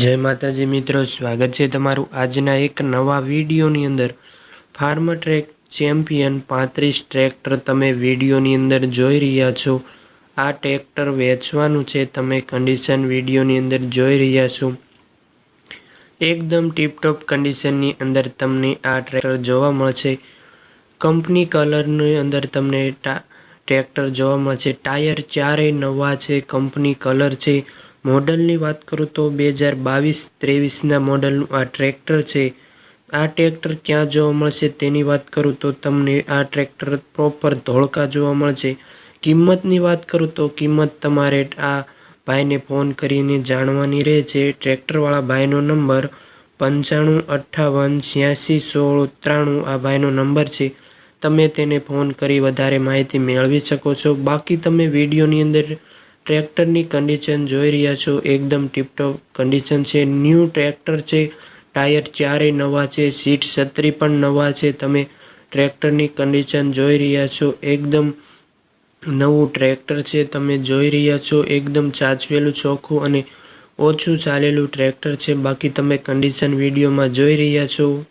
જય માતાજી મિત્રો, સ્વાગત છે તમારું આજના એક નવા વિડીયોની અંદર. ફાર્મ ટ્રેક ચેમ્પિયન પાંત્રીસ ટ્રેક્ટર તમે વિડીયોની અંદર જોઈ રહ્યા છો. આ ટ્રેક્ટર વેચવાનું છે, તમે કન્ડિશન વિડીયોની અંદર જોઈ રહ્યા છો. એકદમ ટીપટોપ કન્ડિશનની અંદર તમને આ ટ્રેક્ટર જોવા મળશે. કંપની કલરની અંદર તમને ટ્રેક્ટર જોવા મળશે. ટાયર ચારેય નવા છે, કંપની કલર છે. મોડલની વાત કરું તો બે હજાર બાવીસ ત્રેવીસના મોડલનું આ ટ્રેક્ટર છે. આ ટ્રેક્ટર ક્યાં જોવા મળશે તેની વાત કરું તો તમને આ ટ્રેક્ટર પ્રોપર ધોળકા જોવા મળશે. કિંમતની વાત કરું તો કિંમત તમારે આ ભાઈને ફોન કરીને જાણવાની રહે છે. ટ્રેક્ટરવાળા ભાઈનો નંબર પંચાણું અઠ્ઠાવન છ્યાસી સોળ ત્રાણું આ ભાઈનો નંબર છે. તમે તેને ફોન કરી વધારે માહિતી મેળવી શકો છો. બાકી તમે વિડીયોની અંદર ટ્રેક્ટરની કન્ડિશન જોઈ રહ્યા છો. એકદમ ટીપટોપ કન્ડિશન છે. ન્યૂ ટ્રેક્ટર છે. ટાયર ચારેય નવા છે. સીટ છત્રી પણ નવા છે. તમે ટ્રેક્ટરની કન્ડિશન જોઈ રહ્યા છો. એકદમ નવું ટ્રેક્ટર છે. તમે જોઈ રહ્યા છો. એકદમ સાચવેલું ચોખ્ખું અને ઓછું ચાલેલું ટ્રેક્ટર છે. બાકી તમે કન્ડિશન વિડીયોમાં જોઈ રહ્યા છો.